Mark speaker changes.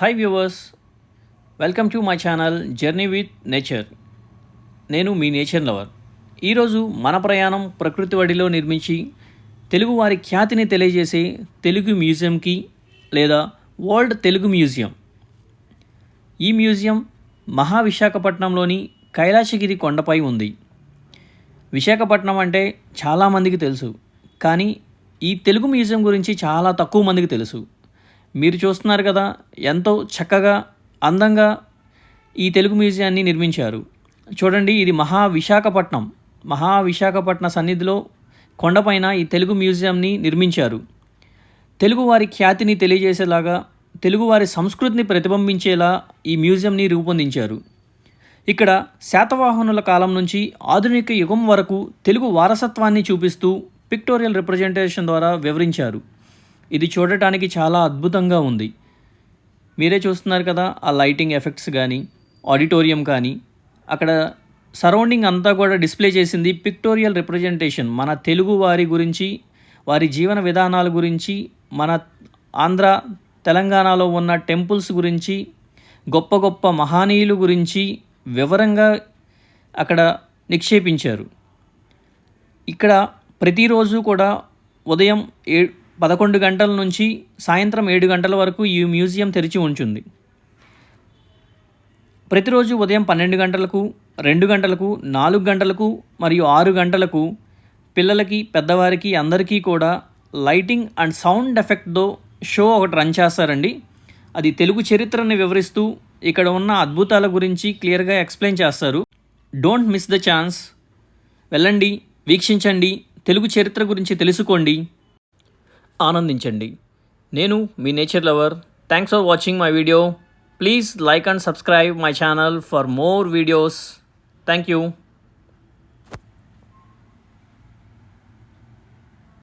Speaker 1: Hi viewers welcome to my channel journey with nature నేను మీ nature lover. ఈరోజు మన ప్రయాణం ప్రకృతి వడిలో నిర్మించి తెలుగువారి ఖ్యాతిని తెలియజేసే తెలుగు మ్యూజియంకి లేదా వరల్డ్ తెలుగు మ్యూజియం ఈ మ్యూజియం మహా విశాఖపట్నంలోని కైలాసగిరి కొండపై ఉంది. విశాఖపట్నం అంటే చాలామందికి తెలుసు కానీ ఈ తెలుగు మ్యూజియం గురించి చాలా తక్కువ మందికి తెలుసు. మీరు చూస్తున్నారు కదా ఎంతో చక్కగా అందంగా ఈ తెలుగు మ్యూజియాన్ని నిర్మించారు. చూడండి ఇది మహా విశాఖపట్నం మహా విశాఖపట్న సన్నిధిలో కొండపైన ఈ తెలుగు మ్యూజియంని నిర్మించారు. తెలుగువారి ఖ్యాతిని తెలియజేసేలాగా తెలుగువారి సంస్కృతిని ప్రతిబింబించేలా ఈ మ్యూజియంని రూపొందించారు. ఇక్కడ శాతవాహనుల కాలం నుంచి ఆధునిక యుగం వరకు తెలుగు వారసత్వాన్ని చూపిస్తూ పిక్టోరియల్ రిప్రజెంటేషన్ ద్వారా వివరించారు. ఇది చూడటానికి చాలా అద్భుతంగా ఉంది. మీరే చూస్తున్నారు కదా ఆ లైటింగ్ ఎఫెక్ట్స్ కానీ ఆడిటోరియం కానీ. అక్కడ సరౌండింగ్ అంతా కూడా డిస్ప్లే చేసింది పిక్టోరియల్ రిప్రజెంటేషన్. మన తెలుగు వారి గురించి వారి జీవన విధానాల గురించి మన ఆంధ్ర తెలంగాణలో ఉన్న టెంపుల్స్ గురించి గొప్ప గొప్ప మహానీయులు గురించి వివరంగా అక్కడ నిక్షేపించారు. ఇక్కడ ప్రతిరోజు కూడా ఉదయం ఏ పదకొండు గంటల నుంచి సాయంత్రం ఏడు గంటల వరకు ఈ మ్యూజియం తెరిచి ఉంచుంది. ప్రతిరోజు ఉదయం పన్నెండు గంటలకు రెండు గంటలకు నాలుగు గంటలకు మరియు ఆరు గంటలకు పిల్లలకి పెద్దవారికి అందరికీ కూడా లైటింగ్ అండ్ సౌండ్ ఎఫెక్ట్తో షో ఒకటి రన్ చేస్తారండి. అది తెలుగు చరిత్రని వివరిస్తూ ఇక్కడ ఉన్న అద్భుతాల గురించి క్లియర్గా ఎక్స్ప్లెయిన్ చేస్తారు. Don't miss the chance. వెళ్ళండి వీక్షించండి తెలుగు చరిత్ర గురించి తెలుసుకోండి. ఆనందించండి. నేను మీ nature lover. Thanks for watching my video please like and subscribe my channel for more videos thank you